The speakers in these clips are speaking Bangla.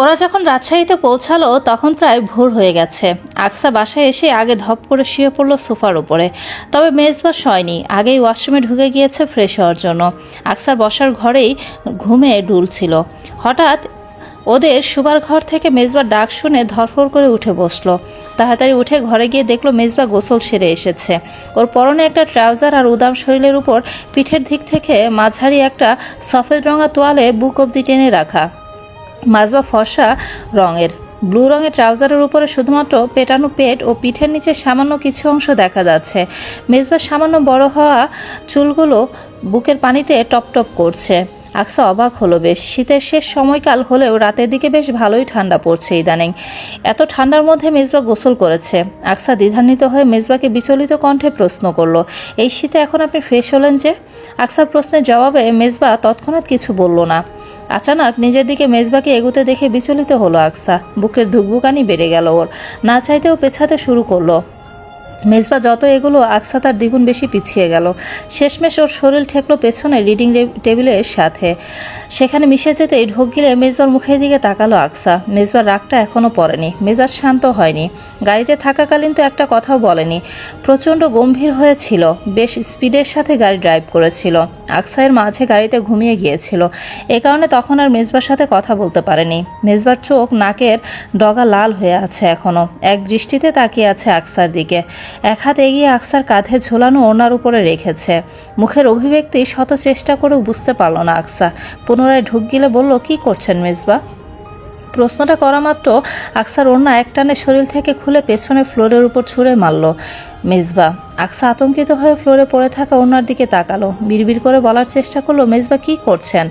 ওরা যখন রাজশাহীতে পৌঁছালো, তখন প্রায় ভোর হয়ে গেছে। আকসা বাসায় এসে আগে ধপ করে শুয়ে পড়ল সোফার উপরে। তবে মেজবা শয়নি আগেই ওয়াশরুমে ঢুকে গিয়েছে ফ্রেশ হওয়ার জন্য। আকসার বসার ঘরেই ঘুমে ডুলছিল। হঠাৎ ওদের শুবার ঘর থেকে মেজবার ডাক শুনে ধরফর করে উঠে বসল। তাড়াতাড়ি উঠে ঘরে গিয়ে দেখল মেজবা গোসল সেরে এসেছে। ওর পরনে একটা ট্রাউজার আর উদাম শরীরের উপর পিঠের দিক থেকে মাঝারি একটা সফেদ রঙা তোয়ালে বুক অব্দি টেনে রাখা। মাজবা ফর্সা রঙের। ব্লু রঙের ট্রাউজারের উপরে শুধুমাত্র পেটানো পেট ও পিঠের নিচে সামান্য কিছু অংশ দেখা যাচ্ছে। মেজবার সামান্য বড় হওয়া চুলগুলো বুকের পানিতে টপ টপ করছে। আকসা অবাক হলো বেশ। শীতের শেষ সময়কাল হলেও রাতের দিকে বেশ ভালোই ঠান্ডা পড়ছে ইদানিং। এত ঠান্ডার মধ্যে মেজবা গোসল করেছে। আকসা দ্বিধান্বিত হয়ে মেজবাকে বিচলিত কণ্ঠে প্রশ্ন করল, এই শীতে এখন আপনি ফ্রেশ হলেন যে? আকসার প্রশ্নের জবাবে মেজবা তৎক্ষণাৎ কিছু বলল না। আচানক নিজের দিকে মেজবাকে এগুতে দেখে বিচলিত হলো আকসা। বুকের ধুকবুকানি বেড়ে গেল ওর। না চাইতেও পেছাতে শুরু করল। মেজবা যত এগুলো আকসা তার দ্বিগুণ বেশি পিছিয়ে গেল। শেষমেশ ওর শরীর ঠেকলো পেছনে রিডিং টেবিলের সাথে। সেখানে মিশে যেতেই ঢোক গিলে মেজবার মুখের দিকে তাকালো আকসা। মেজবার রাগটা এখনও পড়েনি। মেজাজ শান্ত হয়নি। গাড়িতে থাকাকালীন তো একটা কথাও বলেনি। প্রচণ্ড গম্ভীর হয়েছিল। বেশ স্পিডের সাথে গাড়ি ড্রাইভ করেছিল। আকসায়ের মাঝে গাড়িতে ঘুমিয়ে গিয়েছিল। এ কারণে তখন আর মেজবার সাথে কথা বলতে পারেনি। মেজবার চোখ, নাকের ডগা লাল হয়ে আছে এখনও এক দৃষ্টিতে তাকিয়ে আছে আকসার দিকে। এক হাত এগিয়ে আকসার কাঁধে ঝোলানো ওনার উপরে রেখেছে। মুখের অভিব্যক্তি শত চেষ্টা করেও বুঝতে পারল না আকসা। পুনরায় ঢুক গিলে বলল, কি করছেন মেজবা? প্রশ্নটা করা মাত্র আকসার ওড়না একটানে শরীর থেকে খুলে পেছনে ফ্লোরের উপর ছুঁড়ে মারল। মেজবা। আকসা আতঙ্কিত হয়ে ফ্লোরে পড়ে থাকা ওনার দিকে তাকালো। বিড়বিড় করে বলার চেষ্টা করল, মেজবা, কি করছেন?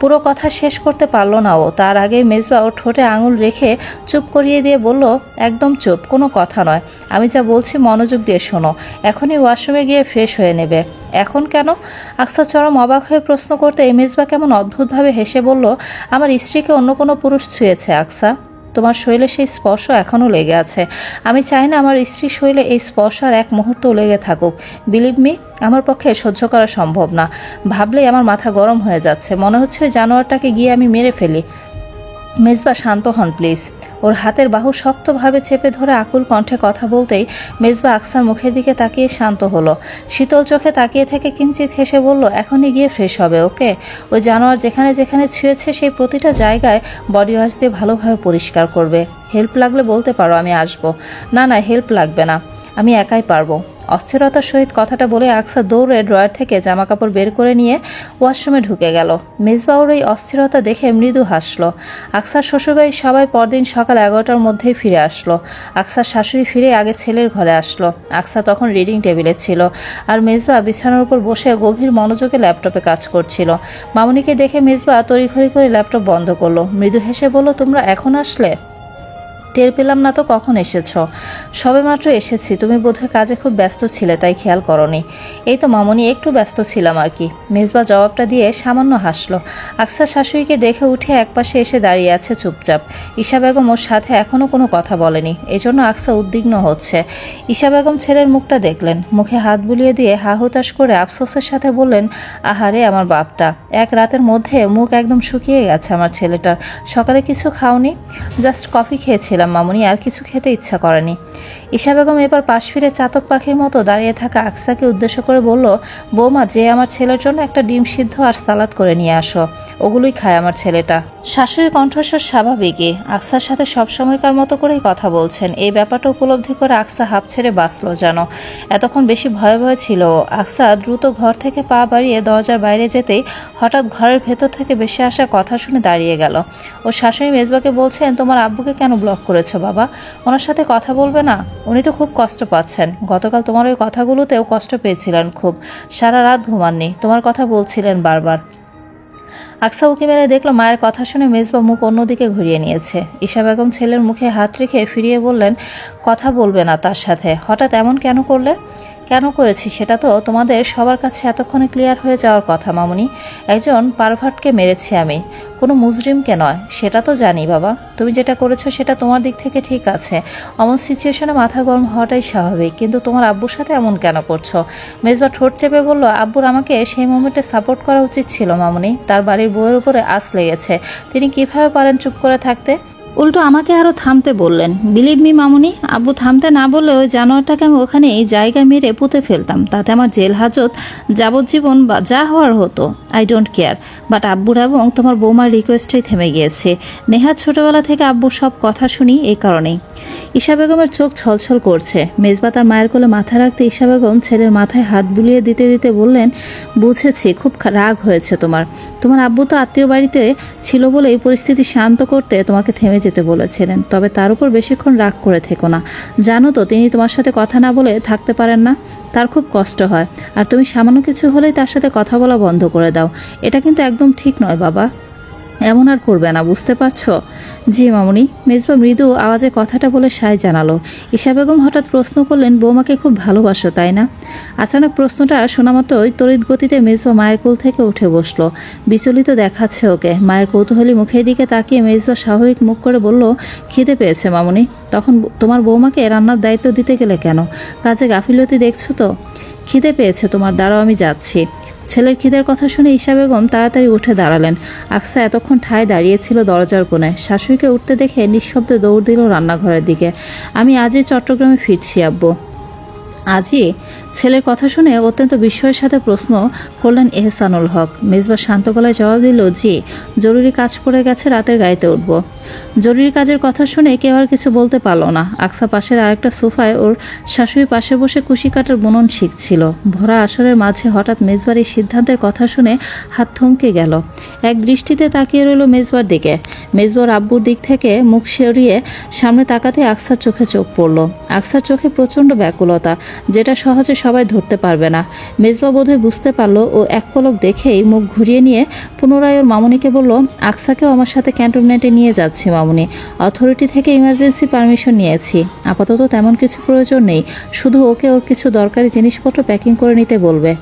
পুরো কথা শেষ করতে পারল না ও। তার আগে মেজবা ওর ঠোঁটে আঙুল রেখে চুপ করিয়ে দিয়ে বলল, একদম চুপ, কোনো কথা নয়। আমি যা বলছি মনোযোগ দিয়ে শোনো। এখনই ওয়াশরুমে গিয়ে ফ্রেশ হয়ে নেবে। এখন কেন? আকসা চরম অবাক হয়ে প্রশ্ন করতে মেজবা কেমন অদ্ভুতভাবে হেসে বলল, আমার স্ত্রীকে অন্য কোনো পুরুষ ছুঁয়েছে, আকসা। তোমার শরীরে সেই স্পর্শ এখনও লেগে আছে। আমি চাই না আমার স্ত্রীর শরীরে এই স্পর্শ আর এক মুহূর্ত লেগে থাকুক। বিলিভ মি আমার পক্ষে সহ্য করা সম্ভব না। ভাবলেই আমার মাথা গরম হয়ে যাচ্ছে। মনে হচ্ছে ওই জানোয়ারটাকে গিয়ে আমি মেরে ফেলি। মেজবা শান্ত হন প্লিজ ওর হাতের বাহু শক্তভাবে চেপে ধরে আকুল কণ্ঠে কথা বলতেই মেজবা আকসার মুখের দিকে তাকিয়ে শান্ত হলো। শীতল চোখে তাকিয়ে থেকে কিঞ্চিত হেসে বলল, এখনই গিয়ে ফ্রেশ হবে, ওকে? ওই জানোয়ার যেখানে যেখানে ছুঁয়েছে সেই প্রতিটা জায়গায় বডি ওয়াশ দিয়ে ভালোভাবে পরিষ্কার করবে। হেল্প লাগলে বলতে পারো, আমি আসব। না না, হেল্প লাগবে না, আমি একাই পারব। অস্থিরতার সহিত কথাটা বলে আকসা দৌড়ে ড্রয়ার থেকে জামা কাপড় বের করে নিয়ে ওয়াশরুমে ঢুকে গেল। মেজবাউর এই অস্থিরতা দেখে মৃদু হাসলো। আকসার শ্বশুরবাড়ি সবাই পরদিন সকাল এগারোটার মধ্যেই ফিরে আসলো। আকসার শাশুড়ি ফিরে আগে ছেলের ঘরে আসলো। আকসা তখন রিডিং টেবিলে ছিল আর মেজবা বিছানার উপর বসে গভীর মনোযোগে ল্যাপটপে কাজ করছিল। মামুনিকে দেখে মেজবা তড়িঘড়ি করে ল্যাপটপ বন্ধ করল। মৃদু হেসে বলল, তোমরা এখন আসলে? টের পেলাম না তো কখন এসেছ। সবেমাত্র এসেছি, তুমি বোধহয় কাজে খুব ব্যস্ত ছিলে, তাই খেয়াল করনি। এই তো মামনি, একটু ব্যস্ত ছিলাম আর কি। মেজবা জবাবটা দিয়ে সামান্য হাসলো। আকসা শাশুড়িকে দেখে উঠে একপাশে এসে দাঁড়িয়ে আছে চুপচাপ। ঈশা বেগম ওর সাথে এখনও কোনো কথা বলেনি। এজন্য আকসা উদ্বিগ্ন হচ্ছে। ঈশা বেগম ছেলের মুখটা দেখলেন। মুখে হাত বুলিয়ে দিয়ে হা হুতাশ করে আফসোসের সাথে বললেন, আহারে, আমার বাপটা। এক রাতের মধ্যে মুখ একদম শুকিয়ে গেছে আমার ছেলেটার। সকালে কিছু খাওনি? জাস্ট কফি খেয়েছিলাম। মামুনি, আর কিছু খেতে ইচ্ছা করেনি। ঈশা বেগম এবার পাশ ফিরে চাতক পাখির মতো দাঁড়িয়ে থাকা আকসাকে উদ্দেশ্য করে বলল, বৌমা, যে আমার ছেলের জন্য একটা ডিম সিদ্ধ আর সালাদ করে নিয়ে আসো। ওগুলোই খায় আমার ছেলেটা। শাশুড়ির কণ্ঠস্বর স্বাভাবিকই আকসার সাথে সবসময়কার মতো করেই কথা বলছেন। এই ব্যাপারটা উপলব্ধি করে আকসা হাফ ছেড়ে বাঁচলো যেন। এতক্ষণ বেশি ভয়ে ভয়ে ছিল। আকসা দ্রুত ঘর থেকে পা বাড়িয়ে দরজার বাইরে যেতেই হঠাৎ ঘরের ভেতর থেকে বেশি আসা কথা শুনে দাঁড়িয়ে গেল। ও শাশুড়ি মেজবাকে বলছেন, তোমার আব্বুকে কেন ব্লক করেছ বাবা। ওনার সাথে কথা বলবে না? উনি তো খুব কষ্ট পাচ্ছেন। গতকাল তোমার ওই কথাগুলোতেও কষ্ট পেয়েছিলেন খুব। সারা রাত ঘুমাননি। তোমার কথা বলছিলেন বারবার। আকসা উকি মেলে দেখল মায়ের কথা শুনে মেজবা মুখ অন্যদিকে ঘুরিয়ে নিয়েছে। ঈশা বেগম ছেলের মুখে হাত রেখে ফিরিয়ে বললেন, কথা বলবে না তার সাথে। হঠাৎ এমন কেন করলে? কেন করেছি সেটা তো তোমাদের সবার কাছে এতক্ষণে ক্লিয়ার হয়ে যাওয়ার কথা, মামুনি। একজন পারভার্টকে মেরেছি আমি। কোনো মুজরিমকে নয়, সেটা তো জানি বাবা। তুমি যেটা করেছ সেটা তোমার দিক থেকে ঠিক আছে। অমন সিচুয়েশনে মাথা গরম হওয়াটাই স্বাভাবিক। কিন্তু তোমার আব্বুর সাথে এমন কেন করছ? মেজবা ঠোঁট চেপে বলল, আব্বুর আমাকে সেই মোমেন্টে সাপোর্ট করা উচিত ছিল, মামুনি। তার বাড়ির বউয়ের উপরে আস লেগেছে। তিনি কীভাবে পারেন চুপ করে থাকতে? উল্টো আমাকে আরও থামতে বললেন। বিলিভ মি মামুনি, আব্বু থামতে না বললেও জানোয়ারটাকে আমি ওখানে এই জায়গায় মেরে পুঁতে ফেলতাম। তাতে আমার জেল হাজত, যাবজ্জীবন বা যা হওয়ার হতো আই ডোন্ট কেয়ার বাট আব্বুর এবং তোমার বৌমার রিকোয়েস্টেই থেমে গিয়েছে। নেহাত ছোটোবেলা থেকে আব্বুর সব কথা শুনি এই কারণেই। ঈশা বেগমের চোখ ছলছল করছে। মেজবা তার মায়ের কোলে মাথা রাখতে ঈশা বেগম ছেলের মাথায় হাত বুলিয়ে দিতে দিতে বললেন, বুঝেছি, খুব রাগ হয়েছে তোমার। তোমার আব্বু তো আত্মীয় বাড়িতে ছিল বলে এই পরিস্থিতি শান্ত করতে তোমাকে থেমে যেতে বলেছিলেন। তবে তার উপর বেশিক্ষণ রাগ করে থেকো না। জানো তো, তিনি তোমার সাথে কথা না বলে থাকতে পারেন না। তার খুব কষ্ট হয়। আর তুমি সামান্য কিছু হলেই তার সাথে কথা বলা বন্ধ করে দাও। এটা কিন্তু একদম ঠিক নয়, বাবা। এমন আর করবে না, বুঝতে পারছ? জি মামুনি, মেজবা মৃদু আওয়াজে কথাটা বলে সায় জানালো। ঈশা বেগম হঠাৎ প্রশ্ন করলেন, বৌমাকে খুব ভালোবাসো, তাই না? আচানক প্রশ্নটা শোনা মাত্রই তড়িৎ গতিতে মেজবা মায়ের কোল থেকে উঠে বসল। বিচলিত দেখাচ্ছে ওকে। মায়ের কৌতূহলী মুখের দিকে তাকিয়ে মেজবা স্বাভাবিক মুখ করে বলল, খিদে পেয়েছে মামুনি। তখন তোমার বৌমাকে রান্নার দায়িত্ব দিতে গেলে কেন? কাজে গাফিলতি দেখছ তো? খিদে পেয়েছে তোমার দ্বারাও আমি যাচ্ছি। ছেলের খিদের কথা শুনে ঈশা বেগম তাড়াতাড়ি উঠে দাঁড়ালেন। আকসা এতক্ষণ ঠায় দাঁড়িয়েছিল দরজার কোণে। শাশুড়িকে উঠতে দেখে নিঃশব্দে দৌড় দিল রান্নাঘরের দিকে। আমি আজই চট্টগ্রামে ফিরছি, আব্বু। আজই? ছেলের কথা শুনে অত্যন্ত বিস্ময়ের সাথে প্রশ্ন করলেন এহসানুল হক। মেজবা শান্ত গলায় জবাব দিল, জি, জরুরি কাজ পড়ে গেছে, রাতের গাড়িতে উঠব। জরুরি কাজের কথা শুনে কেউ আর কিছু বলতে পারল না। আকসা পাশের আরেকটা সোফায় ওর শাশুড়ি পাশে বসে কুশি কাটার বুনন শিখছিল। ভরা আসরের মাঝে হঠাৎ মেজবার এই সিদ্ধান্তের কথা শুনে হাত থমকে গেল। এক দৃষ্টিতে তাকিয়ে রইল মেজবার দিকে। মেজবার আব্বুর দিক থেকে মুখ সরিয়ে সামনে তাকাতে আকসার চোখে চোখ পড়ল। আকসার চোখে প্রচণ্ড ব্যাকুলতা, যেটা সহজে সবাই ধরতে পারবে না। মেজবা বোধহয় বুঝতে পারল ও এক পলক দেখেই মুখ ঘুরিয়ে নিয়ে পুনরায় ওর মামুনিকে বলল, আকসাকেও আমার সাথে ক্যান্টনমেন্টে নিয়ে যাচ্ছি মামুনি। অথরিটি থেকে ইমার্জেন্সি পারমিশন নিয়েছি। আপাতত তেমন কিছু প্রয়োজন নেই। শুধু ওকে ওর কিছু দরকারি জিনিসপত্র প্যাকিং করে নিতে বলবে।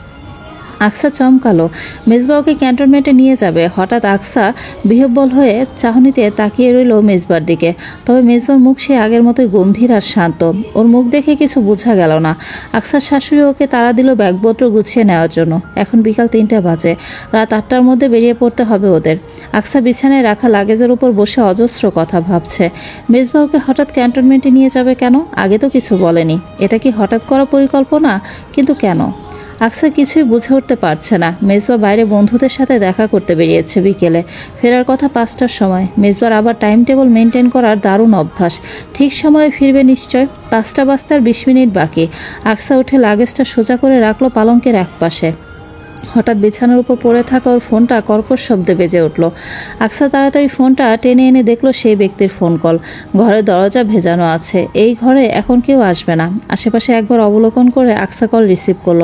আকসা চমকালো। মেজবা ওকে ক্যান্টনমেন্টে নিয়ে যাবে। হঠাৎ আকসা বিহব্বল হয়ে চাহনিতে তাকিয়ে রইল মেজবার দিকে। তবে মেজবার মুখ সে আগের মতোই গম্ভীর আর শান্ত। ওর মুখ দেখে কিছু বোঝা গেল না। আকসার শাশুড়ি ওকে তাড়া দিল ব্যাগপত্র গুছিয়ে নেওয়ার জন্য। এখন বিকাল তিনটা বাজে। রাত আটটার মধ্যে বেরিয়ে পড়তে হবে ওদের। আকসা বিছানায় রাখা লাগেজের উপর বসে অজস্র কথা ভাবছে। মেজবা ওকে হঠাৎ ক্যান্টনমেন্টে নিয়ে যাবে কেন? আগে তো কিছু বলেনি। এটা কি হঠাৎ করা পরিকল্পনা? কিন্তু কেন? আকসা কিছুই বুঝে উঠতে পারছে না। মেজবা বাইরে বন্ধুদের সাথে দেখা করতে বেরিয়েছে বিকেলে। ফেরার কথা পাঁচটার সময়। মেজবার আবার টাইম টেবল মেনটেন করার দারুণ অভ্যাস। ঠিক সময়ে ফিরবে নিশ্চয়। পাঁচটা বাজতে আর বিশ মিনিট বাকি। আকসা উঠে লাগেজটা সোজা করে রাখল পালঙ্কের এক পাশে হঠাৎ বিছানার উপর পড়ে থাকা ওর ফোনটা কর্কশ শব্দে বেজে উঠল। আকসা তাড়াতাড়ি ফোনটা টেনে এনে দেখল সেই ব্যক্তির ফোন কল। ঘরের দরজা ভেজানো আছে। এই ঘরে এখন কেউ আসবে না। আশেপাশে একবার অবলোকন করে আকসা কল রিসিভ করল।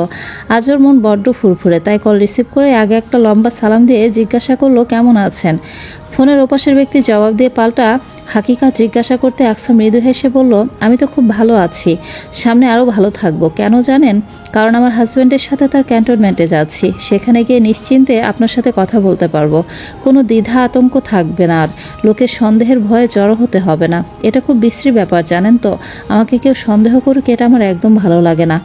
আজ ওর মন বড্ড ফুরফুরে, তাই কল রিসিভ করে আগে একটা লম্বা সালাম দিয়ে জিজ্ঞাসা করল, কেমন আছেন? ফোনের ওপাশের ব্যক্তি জবাব দিয়ে পাল্টা হাকিকাত জিজ্ঞাসা করতে আকসা মৃদু হেসে বলল, আমি তো খুব ভালো আছি। সামনে আরও ভালো থাকব। কেন জানেন? কারণ আমার হাজব্যান্ডের সাথে তার ক্যান্টনমেন্টে যাচ্ছি। সেখানে গিয়ে নিশ্চিন্তে আপনার সাথে কথা বলতে পারব। কোনো দ্বিধা, আতঙ্ক থাকবে না আর। লোকের সন্দেহের ভয়ে জড়ো হতে হবে না। এটা খুব বিশ্রী ব্যাপার, জানেন তো? আমাকে কেউ সন্দেহ করুক, এটা আমার একদম ভালো লাগে না।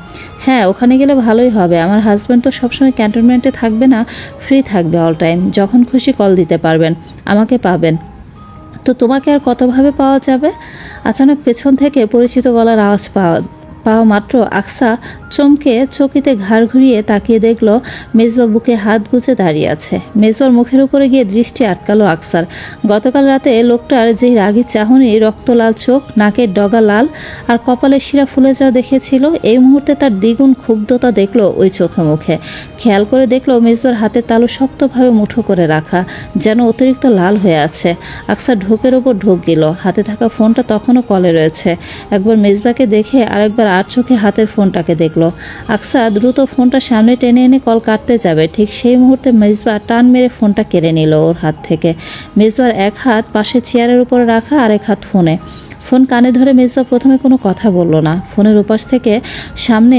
হ্যাঁ ওখানে গেলে ভালোই হবে। আমার হাজব্যান্ড তো সবসময় ক্যান্টনমেন্টে থাকবে না ফ্রি থাকবে অল টাইম যখন খুশি কল দিতে পারবেন, আমাকে পাবেন। তো তোমাকে আর কতভাবে পাওয়া যাবে? আচানক পেছন থেকে পরিচিত গলার আওয়াজ পাওয়া পাওয়া মাত্র আকসা চমকে চকিতে ঘাড় ঘুরিয়ে তাকিয়ে দেখল মেজবা বুকে হাত গুজে দাঁড়িয়ে আছে। মেজবার মুখের উপরে গিয়ে দৃষ্টি আটকালো আকসার। গতকাল রাতে লোকটার যে রাগি চাহনি, রক্ত লাল চোখ, নাকের ডগা লাল আর কপালের শিরা ফুলে যাওয়া দেখেছিল, এই মুহূর্তে তার দ্বিগুণ ক্ষুব্ধতা দেখল ওই চোখে মুখে। খেয়াল করে দেখল মেজবার হাতের তালু শক্তভাবে মুঠো করে রাখা, যেন অতিরিক্ত লাল হয়ে আছে। আকসা ঢোকের ওপর ঢোক গেল। হাতে থাকা ফোনটা তখনও কলে রয়েছে। একবার মেজবাকে দেখে আরেকবার আর চোখে হাতের ফোনটাকে দেখল। আকসা দ্রুত ফোনটা সামনে টেনে এনে কল কাটতে যাবে। ঠিক সেই মুহূর্তে মেজবা টান মেরে ফোনটা কেড়ে নিল ওর হাত থেকে। মেজবার এক হাত পাশে চেয়ারের উপরে রাখা আর এক হাত ফোনে। ফোন কানে ধরে মেজবা প্রথমে কোনো কথা বলল না। ফোনের উপাস থেকে সামনে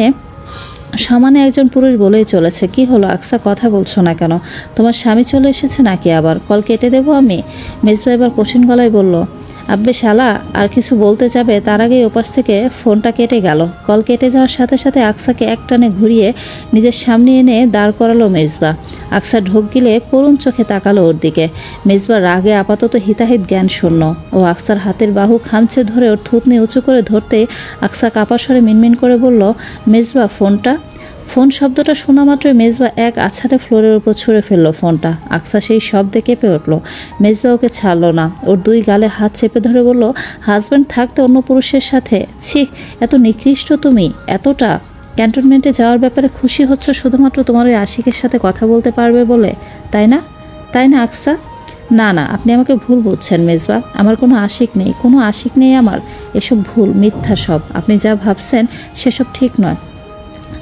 সমানে একজন পুরুষ বলেই চলেছে, কি হলো আকসা, কথা বলছো না কেন? তোমার স্বামী চলে এসেছে নাকি আবার? কল কেটে দেবো আমি? মেজবা এবার কঠিন গলায় বলল আব্বে শালা, আর কিছু বলতে যাবে, তার আগেই ওপাশ থেকে ফোনটা কেটে গেল। কল কেটে যাওয়ার সাথে সাথে আকসাকে একটানে ঘুরিয়ে নিজের সামনে এনে দাঁড় করালো মেজবা। আকসা ঢোক গিলে করুণ চোখে তাকালো ওর দিকে। মেজবা রাগে আপাতত হিতাহিত জ্ঞান শূন্য। ও আকসার হাতের বাহু খামছে ধরে ওর থুতনি উঁচু করে ধরতে আকসা কাপা স্বরে মিনমিন করে বলল, মেজবা, ফোনটা? ফোন শব্দটা শোনা মাত্রই মেজবা এক আছাড়ে ফ্লোরের উপর ছুঁড়ে ফেলল ফোনটা। আকসা সেই শব্দে কেঁপে উঠল। মেজবা ওকে ছাড়লো না। ওর দুই গালে হাত চেপে ধরে বলল হাজব্যান্ড থাকতে অন্য পুরুষের সাথে? ছি, এত নিকৃষ্ট তুমি। এতটা ক্যান্টনমেন্টে যাওয়ার ব্যাপারে খুশি হচ্ছ শুধুমাত্র তোমার ওই আশিকের সাথে কথা বলতে পারবে বলে। তাই না? তাই না, আকসা? না না, আপনি আমাকে ভুল বুঝছেন মেজবা। আমার কোনো আশিক নেই। কোনো আশিক নেই আমার। এসব ভুল, মিথ্যা সব। আপনি যা ভাবছেন সেসব ঠিক নয়।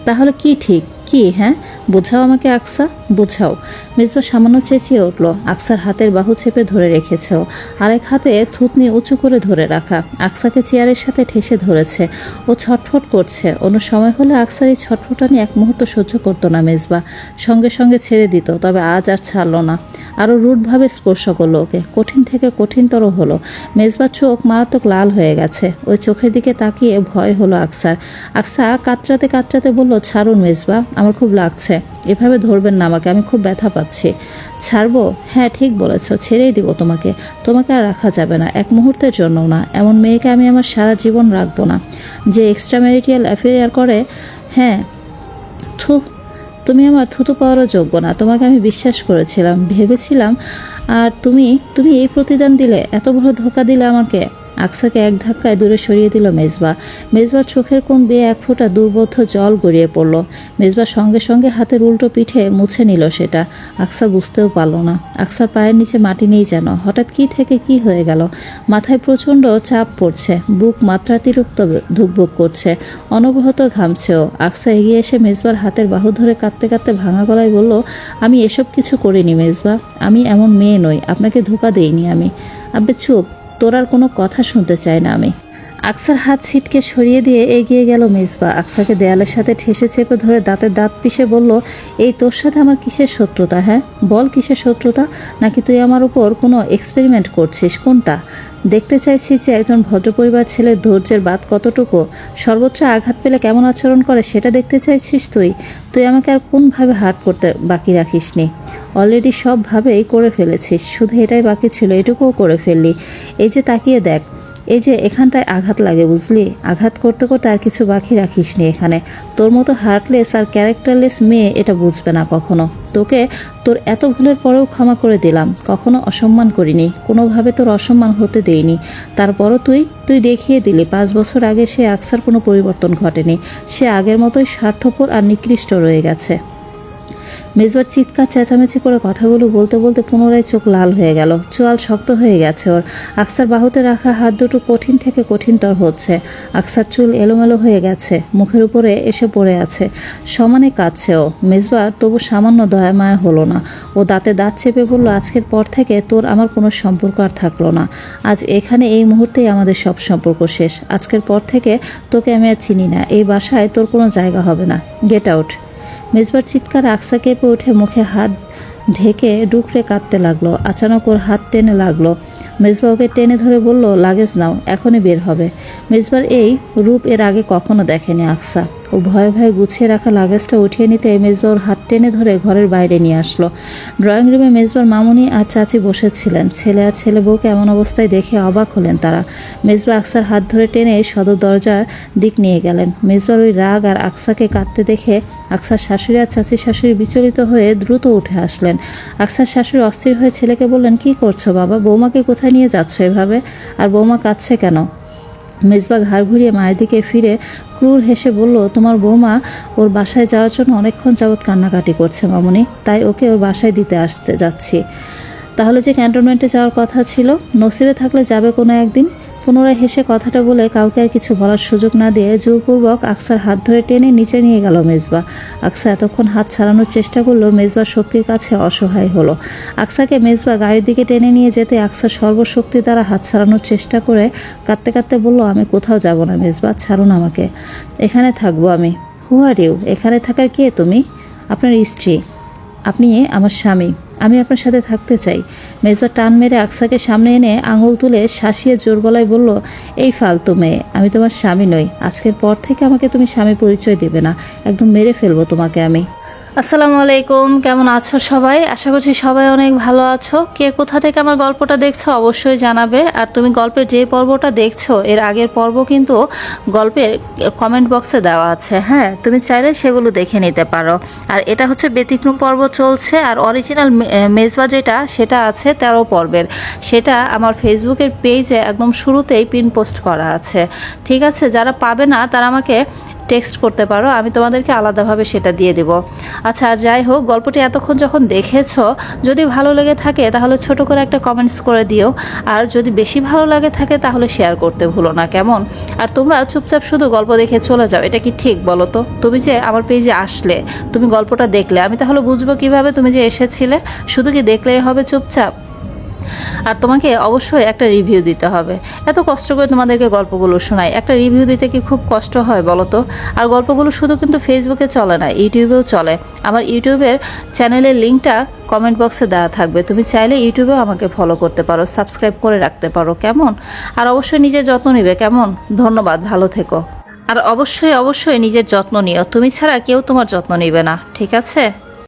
তাহলে কি ঠিক? কি হ্যাঁ? বোঝাও আমাকে, আকসা। বোঝাও। মেজবা সামান্য চেঁচিয়ে উঠল। আকসার হাতের বাহু চেপে ধরে রেখেছে ও আরেক হাতে থুতনি উঁচু করে ধরে রাখা। আকসাকে চেয়ারের সাথে ঠেসে ধরেছে। ও ছটফট করছে। অন্য সময় হলে আকসার এই ছটফটানি এক মুহূর্ত সহ্য করতো না মেজবা। সঙ্গে সঙ্গে ছেড়ে দিত, তবে আজ আর ছাড়লো না। আরও রুটভাবে স্পর্শ করল ওকে। কঠিন থেকে কঠিনতর হলো। মেজবার চোখ মারাত্মক লাল হয়ে গেছে। ওই চোখের দিকে তাকিয়ে ভয় হলো আকসার। আকসা কাতরাতে কাতরাতে বলল, ছাড়ুন মেজবা। আমার খুব লাগছে। এভাবে ধরবেন না আমাকে, আমি খুব ব্যথা পাচ্ছি। ছাড়বো? হ্যাঁ ঠিক বলেছ, ছেড়েই দিব তোমাকে। তোমাকে আর রাখা যাবে না, এক মুহূর্তের জন্যও না। এমন মেয়েকে আমি আমার সারা জীবন রাখব না। যে এক্সট্রা ম্যারিটিয়াল অ্যাফেয়ার করে হ্যাঁ। থু, তুমি আমার থুতু পাওয়ারও যোগ্য না, তোমাকে আমি বিশ্বাস করেছিলাম, ভেবেছিলাম। আর তুমি তুমি এই প্রতিদান দিলে, এত বড় ধোকা দিলে আমাকে। আকসাকে এক ধাক্কায় দূরে সরিয়ে দিল মেজবা। মেজবার চোখের কোন বেয়ে এক ফোঁটা দুর্বোধ্য জল গড়িয়ে পড়ল। মেজবা সঙ্গে সঙ্গে হাতের উল্টো পিঠে মুছে নিল সেটা। আকসা বুঝতেও পারল না। আকসার পায়ের নিচে মাটি নেই যেন। হঠাৎ কি থেকে কি হয়ে গেল? মাথায় প্রচণ্ড চাপ পড়ছে। বুক মাত্রাতিরিক্ত ধুকভুক করছে। অনবরত ঘামছেও। আকসা এগিয়ে এসে মেজবার হাতের বাহু ধরে কাঁদতে কাঁদতে ভাঙা গলায় বলল, আমি এসব কিছু করিনি মেজবা। আমি এমন মেয়ে নই। আপনাকে ধোকা দেইনি আমি। আবে চুপ। তোর আর কোনো কথা শুনতে চাই না আমি। আকসার হাত ছিটকে সরিয়ে দিয়ে এগিয়ে গেল মেজবা। আকসাকে দেয়ালের সাথে ঠেসে চেপে ধরে দাঁতের দাঁত পিষে বলল, এই তোর সাথে আমার কিসের শত্রুতা হ্যাঁ? বল কিসের শত্রুতা? নাকি তুই আমার উপর কোনো এক্সপেরিমেন্ট করছিস? কোনটা? দেখতে চাইছি যে একজন ভদ্র পরিবার ছেলের ধৈর্যের বাদ কতটুকু? সর্বোচ্চ আঘাত পেলে কেমন আচরণ করে সেটা দেখতে চাইছিস তুই? তুই আমাকে আর কোনভাবে হার্ট করতে বাকি রাখিস নি অলরেডি সবভাবেই করে ফেলেছিস। শুধু এটাই বাকি ছিল, এটুকুও করে ফেললি। এই যে তাকিয়ে দেখ এই যে এখানটায় আঘাত লাগে, বুঝলি? আঘাত করতে করতে আর কিছু বাকি রাখিসনি এখানে। তোর মতো হার্টলেস আর ক্যারেক্টারলেস মেয়ে এটা বুঝবে না কখনো। তোকে তোর এত ভুলের পরেও ক্ষমা করে দিলাম। কখনো অসম্মান করিনি। কোনোভাবে তোর অসম্মান হতে দেইনি। তারপরও তুই তুই দেখিয়ে দিলি, পাঁচ বছর আগে সে আকসার কোনো পরিবর্তন ঘটেনি। সে আগের মতোই স্বার্থপর আর নিকৃষ্ট রয়ে গেছে। মেজবার চিৎকার, চেঁচামেচি করে কথাগুলো বলতে বলতে পুনরায় চোখ লাল হয়ে গেল। চোয়াল শক্ত হয়ে গেছে ওর। আকসার বাহুতে রাখা হাত দুটো কঠিন থেকে কঠিনতর হচ্ছে। আকসার চুল এলোমেলো হয়ে গেছে। মুখের উপরে এসে পড়ে আছে। সমানে কাঁদছে ও। মেজবার তবু সামান্য দয়া মায়া হলো না। ও দাঁতে দাঁত চেপে বলল, আজকের পর থেকে তোর আমার কোনো সম্পর্ক আর থাকল না। আজ এখানে এই মুহূর্তেই আমাদের সব সম্পর্ক শেষ। আজকের পর থেকে তোকে আমি আর চিনি না। এই বাসায় তোর কোনো জায়গা হবে না। Get out. মেজবার চিৎকার আকসা কেঁপে উঠে মুখে হাত ঢেকে ডুকরে কাঁদতে লাগল, আচানক ওর হাত টেনে লাগল। মেজবা ওকে টেনে ধরে বলল, লাগেজ নাও, এখনই বের হবে। মেজবার এই রূপ এর আগে কখনো দেখেনি আকসা। ও ভয়ে ভয়ে গুছিয়ে রাখা লাগেজটা উঠিয়ে নিতে মেজবা ওর হাত টেনে ধরে ঘরের বাইরে নিয়ে আসলো। ড্রয়িং রুমে মেজবার মামুনি আর চাচি বসেছিলেন। ছেলে আর ছেলে বউকে এমন অবস্থায় দেখে অবাক হলেন তারা। মেজবা আকসার হাত ধরে টেনে সদর দরজার দিক নিয়ে গেলেন। মেজবার ওই রাগ আর আকসাকে কাঁদতে দেখে আকসার শাশুড়ি আর চাচির শাশুড়ি বিচলিত হয়ে দ্রুত উঠে আসলেন। আকসার শাশুড়ি অস্থির হয়ে ছেলেকে বললেন, কি করছ বাবা? বৌমাকে কোথায় নিয়ে যাচ্ছ এভাবে? আর বৌমা কাঁদছে কেন? মেজবা ঘাড় ঘুরিয়ে মায়ের দিকে ফিরে ক্রুর হেসে বলল, তোমার বৌমা ওর বাসায় যাওয়ার জন্য অনেকক্ষণ যাবৎ কান্নাকাটি করছে মামনি, তাই ওকে ওর বাসায় দিতে আসতে যাচ্ছি। তাহলে যে ক্যান্টনমেন্টে যাওয়ার কথা ছিল, নসিবে থাকলে যাবে কোনো একদিন? পুনরায় হেসে কথাটা বলে কাউকে আর কিছু বলার সুযোগ না দিয়ে জোরপূর্বক আকসার হাত ধরে টেনে নিচে নিয়ে গেল মেজবা। আকসা এতক্ষণ হাত ছাড়ানোর চেষ্টা করলেও মেজবা শক্তির কাছে অসহায় হলো। আকসাকে মেজবা গাড়ির দিকে টেনে নিয়ে যেতে আকসা সর্বশক্তি দ্বারা হাত ছাড়ানোর চেষ্টা করে কাঁদতে কাঁদতে বলল, আমি কোথাও যাব না মেজবা ছাড়ুন আমাকে। এখানে থাকব আমি। হু আর ইউ এখানে থাকার কে তুমি? আপনার স্ত্রী। আপনি আমার স্বামী। আমি আপনার সাথে থাকতে চাই। মেজবা টান মেরে আকসাকে সামনে এনে আঙুল তুলে শাসিয়ে জোর গলায় বলল, এই ফালতু মেয়ে, আমি তোমার স্বামী নই। আজকের পর থেকে আমাকে তুমি স্বামী পরিচয় দেবে না। একদম মেরে ফেলব তোমাকে আমি। আসসালামু আলাইকুম, কেমন আছো সবাই? আশা করছি সবাই অনেক ভালো আছো। কে কোথা থেকে আমার গল্পটা দেখছ অবশ্যই জানাবে। আর তুমি গল্পের যে পর্বটা দেখছ, এর আগের পর্ব কিন্তু গল্পের কমেন্ট বক্সে দেওয়া আছে। হ্যাঁ তুমি চাইলে সেগুলো দেখে নিতে পারো। আর এটা হচ্ছে ব্যতিক্রম পর্ব চলছে, আর অরিজিনাল মেজবা যেটা, সেটা আছে তেরো পর্বের। সেটা আমার ফেসবুকের পেজে একদম শুরুতেই পিন পোস্ট করা আছে। ঠিক আছে, যারা পাবে না, তারা আমাকে টেক্সট করতে পারো, আমি তোমাদেরকে আলাদাভাবে সেটা দিয়ে দেব। আচ্ছা যাই হোক, গল্পটি এতক্ষণ যখন দেখেছ, যদি ভালো লেগে থাকে, তাহলে ছোট করে একটা কমেন্টস করে দিও। আর যদি বেশি ভালো লাগে থাকে, তাহলে শেয়ার করতে ভুলো না, কেমন? আর তোমরা চুপচাপ শুধু গল্প দেখে চলে যাও, এটা কি ঠিক বলো তো? তুমি যে আমার পেজে আসলে, তুমি গল্পটা দেখলে, আমি তাহলে বুঝব কীভাবে তুমি যে এসেছিলে? শুধু কি দেখলেই হবে চুপচাপ? আর তোমাকে অবশ্যই একটা রিভিউ দিতে হবে। এত কষ্ট করে তোমাদেরকে গল্পগুলো শোনাই। একটা রিভিউ দিতে কি খুব কষ্ট হয় বলো তো আর গল্পগুলো শুধু কিন্তু ফেসবুকে চলে না ইউটিউবেও চলে। আমার ইউটিউবের চ্যানেলের লিঙ্কটা কমেন্ট বক্সে দেওয়া থাকবে। তুমি চাইলে ইউটিউবেও আমাকে ফলো করতে পারো সাবস্ক্রাইব করে রাখতে পারো, কেমন? আর অবশ্যই নিজের যত্ন নিবে, কেমন? ধন্যবাদ, ভালো থেকো। আর অবশ্যই অবশ্যই নিজের যত্ন নিও। তুমি ছাড়া কেউ তোমার যত্ন নিবে না, ঠিক আছে?